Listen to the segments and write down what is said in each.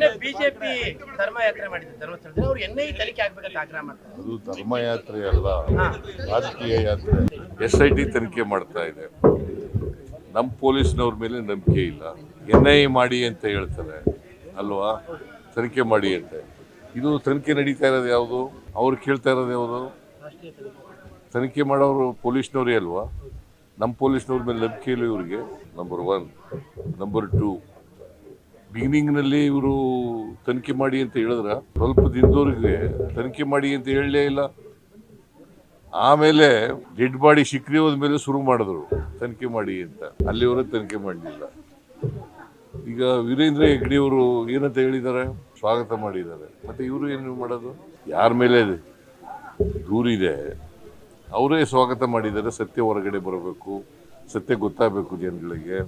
ನಿನ್ನೆ ಬಿಜೆಪಿ ಧರ್ಮಯಾತ್ರೆ ಮಾಡಿದ್ರು ಧರ್ಮಸ್ಥಳದಲ್ಲಿ. ಅವ್ರು ಎನ್ ಐ ತನಿಖೆ ಆಗ್ಬೇಕಂತ ಆಗ್ರಹ ಮಾಡ್ತಾರೆ. ಅದು ಧರ್ಮಯಾತ್ರೆ ಅಲ್ಲ ರಾಜಕೀಯ ಯಾತ್ರೆ. ಎಸ್ ಐ ಟಿ ತನಿಖೆ ಮಾಡ್ತಾ ಇದೆ. ನಮ್ಮ ಪೊಲೀಸ್ನವ್ರ ಮೇಲೆ ನಂಬಿಕೆ ಇಲ್ಲ. ಎನ್ ಐ ಮಾಡಿ ಅಂತ ಹೇಳ್ತಾರೆ. ಅಲ್ವಾ? ತನಿಖೆ ಮಾಡಿ ಅಂತ. ಇದು ತನಿಖೆ ನಡೀತಾ ಇರೋದು ಯಾವುದು? ಅವ್ರು ಕೇಳ್ತಾ ಇರೋದು ಯಾವುದು? ತನಿಖೆ ಮಾಡೋರು ಪೊಲೀಸ್ನವರೇ ಅಲ್ವಾ? ನಮ್ಮ ಪೊಲೀಸ್ನವ್ರ ಮೇಲೆ ನಂಬಿಕೆ ಇಲ್ಲ ಇವರಿಗೆ ನಂಬರ್ ಒನ್ ನಂಬರ್ ಟೂ ಬಿಗಿನಿಂಗ್ನಲ್ಲಿ ಇವರು ತನಿಖೆ ಮಾಡಿ ಅಂತ ಹೇಳಿದ್ರ, ಸ್ವಲ್ಪ ದಿನದವ್ರಿಗೆ ತನಿಖೆ ಮಾಡಿ ಅಂತ ಹೇಳಲೇ ಇಲ್ಲ. ಆಮೇಲೆ ಡೆಡ್ ಬಾಡಿ ಸಿಕ್ಕಿ ಹೋದ್ಮೇಲೆ ಶುರು ಮಾಡಿದ್ರು, ತನಿಖೆ ಮಾಡಿ ಅಂತ. ಅಲ್ಲಿವರೆಗೆ ತನಿಖೆ ಮಾಡಲಿಲ್ಲ. ಈಗ ವೀರೇಂದ್ರ ಹೆಗ್ಡೆಯವರು ಏನಂತ ಹೇಳಿದ್ದಾರೆ? ಸ್ವಾಗತ ಮಾಡಿದ್ದಾರೆ. ಮತ್ತೆ ಇವರು ಏನು ಮಾಡೋದು? ಯಾರ ಮೇಲೆ ದೂರಿದೆ ಅವರೇ ಸ್ವಾಗತ ಮಾಡಿದ್ದಾರೆ. ಸತ್ಯ ಹೊರಗಡೆ ಬರಬೇಕು. ಸತ್ಯ ಗೊತ್ತಾಗಬೇಕು ಜನಗಳಿಗೆ.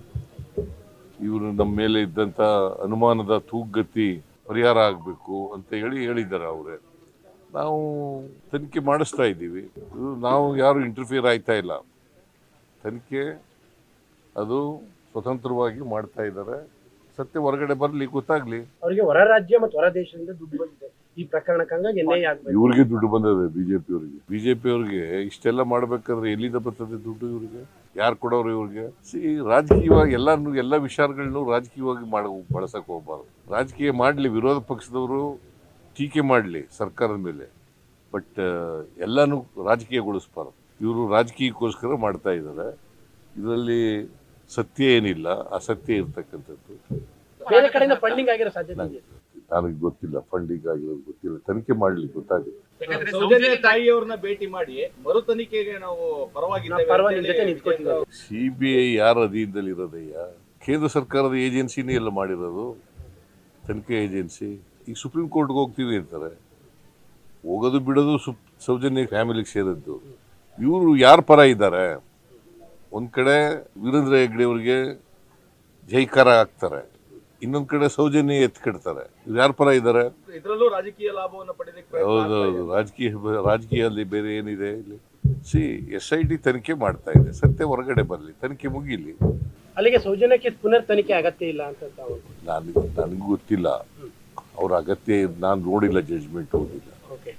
ಇವರು ನಮ್ಮ ಮೇಲೆ ಇದ್ದಂಥ ಅನುಮಾನದ ತೂಗತಿ ಪರಿಹಾರ ಆಗಬೇಕು ಅಂತ ಹೇಳಿ ಹೇಳಿದ್ದಾರೆ ಅವರೇ. ನಾವು ತನಿಖೆ ಮಾಡಿಸ್ತಾ ಇದ್ದೀವಿ. ನಾವು ಯಾರು ಇಂಟರ್ಫಿಯರ್ ಆಯ್ತಾ ಇಲ್ಲ. ತನಿಖೆ ಅದು ಸ್ವತಂತ್ರವಾಗಿ ಮಾಡ್ತಾ ಇದ್ದಾರೆ. ಸತ್ಯ ಹೊರಗಡೆ ಬರಲಿ, ಗೊತ್ತಾಗ್ಲಿ. ಅವರಿಗೆ ಹೊರ ರಾಜ್ಯ ಮತ್ತು ಹೊರ ದೇಶದಿಂದ ದುಡ್ಡು ಬಂದಿದೆ. ಈ ಪ್ರಕರಣಕ್ಕೆ ಹಂಗಾಗಿ ಐ ಆಗ್ಬೇಕು. ಇವ್ರಿಗೆ ದುಡ್ಡು ಬಂದದೆ ಬಿಜೆಪಿ ಅವರಿಗೆ ಬಿಜೆಪಿ ಅವರಿಗೆ ಇಷ್ಟೆಲ್ಲ ಮಾಡ್ಬೇಕಾದ್ರೆ ಎಲ್ಲಿಂದ ಬರ್ತದೆ ದುಡ್ಡು ಇವ್ರಿಗೆ? ಯಾರು ಕೊಡೋರು ಇವ್ರಿಗೆ? ಸಿ ರಾಜಕೀಯವಾಗಿ ಎಲ್ಲಾನು ಎಲ್ಲ ವಿಚಾರಗಳನ್ನು ರಾಜಕೀಯವಾಗಿ ಮಾಡ ಬಳಸಕ್ ಹೋಗ್ಬಾರ್ದು. ರಾಜಕೀಯ ಮಾಡಲಿ ವಿರೋಧ ಪಕ್ಷದವರು ಟೀಕೆ ಮಾಡಲಿ ಸರ್ಕಾರದ ಮೇಲೆ. ಬಟ್ ಎಲ್ಲಾನು ರಾಜಕೀಯಗೊಳಿಸ್ಬಾರ್ದು. ಇವರು ರಾಜಕೀಯಕ್ಕೋಸ್ಕರ ಮಾಡ್ತಾ ಇದ್ದಾರೆ ಇದರಲ್ಲಿ ಸತ್ಯ ಏನಿಲ್ಲ ಅಸತ್ಯ ಇರ್ತಕ್ಕಂಥದ್ದು. ಬೇರೆ ಕಡೆಯಿಂದ ಫಂಡಿಂಗ್ ಆಗಿರೋ ಸಾಧ್ಯತೆ ನನಗೆ ಗೊತ್ತಿಲ್ಲ ಫಂಡಿಂಗ್ ಆಗಿರೋದು ಗೊತ್ತಿಲ್ಲ ತನಿಖೆ ಮಾಡಲಿ ಗೊತ್ತಾಗುತ್ತೆ ಸೌಜನ್ಯ ತಾಯಿಯವ್ರನ್ನ ಭೇಟಿ ಮಾಡಿ ಮರು ತನಿಖೆಗೆ ನಾವು ನಾವು ಪರವಾಗಿದ್ದೇವೆ ಪರವಾಗಿ ಅಂತ ಜೊತೆ ಹೇಳಿ ನಿಂತ್ಕೊತಿದ್ದೀವಿ ಸಿ ಬಿ ಐ ಯಾರ ಅಧೀನದಲ್ಲಿ ಇರೋದಯ್ಯ ಕೇಂದ್ರ ಸರ್ಕಾರದ ಏಜೆನ್ಸಿನೇ ಎಲ್ಲ ಮಾಡಿರೋದು ತನಿಖೆ ಏಜೆನ್ಸಿ. ಈಗ ಸುಪ್ರೀಂ ಕೋರ್ಟ್ಗೆ ಹೋಗ್ತೀವಿ ಅಂತಾರೆ. ಹೋಗೋದು ಬಿಡೋದು ಸುಪ್ ಸೌಜನ್ಯ ಫ್ಯಾಮಿಲಿಗೆ ಸೇರಿದ್ದು. ಇವರು ಯಾರ ಪರ ಇದ್ದಾರೆ? ಒಂದು ಕಡೆ ವೀರೇಂದ್ರ ಹೆಗ್ಡೆ ಅವರಿಗೆ ಜೈಕಾರ ಹಾಕ್ತಾರೆ. ಇನ್ನೊಂದು ಕಡೆ ಸೌಜನ್ಯ ಎತ್ಕಿಡ್ತಾರೆ ಇವ್ರು ಯಾರ ಪರ ಇದ್ದಾರೆ ಇದ್ರಲ್ಲೂ ರಾಜಕೀಯ ಲಾಭವನ್ನು ಪಡೆಯಲಿಕ್ಕೆ ಹೌದೌದು ರಾಜಕೀಯ ರಾಜಕೀಯದಲ್ಲಿ ಬೇರೆ ಏನಿದೆ ಇಲ್ಲಿ? ಸಿ ಎಸ್ ಐ ಟಿ ತನಿಖೆ ಮಾಡ್ತಾ ಇದೆ. ಸತ್ಯ ಹೊರಗಡೆ ಬರಲಿ. ತನಿಖೆ ಮುಗಿಲಿ. ಅಲ್ಲಿಗೆ ಸೌಜನ್ಯಕ್ಕೆ ಪುನರ್ ತನಿಖೆ ಅಗತ್ಯ ಇಲ್ಲ ಅಂತ ನನಗೆ ನನಗೂ ಗೊತ್ತಿಲ್ಲ. ಅವ್ರ ಅಗತ್ಯ ನಾನು ನೋಡಿಲ್ಲ ಜಡ್ಜ್ಮೆಂಟ್ ಹೋಗಿಲ್ಲ. ಓಕೆ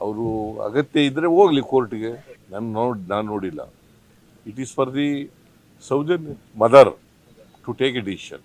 ಅವರು ಅಗತ್ಯ ಇದ್ದರೆ ಹೋಗ್ಲಿ ಕೋರ್ಟ್ಗೆ. ನಾನು ನೋಡಿ ನಾನು ನೋಡಿಲ್ಲ. It is for the Soujanya mother to take a decision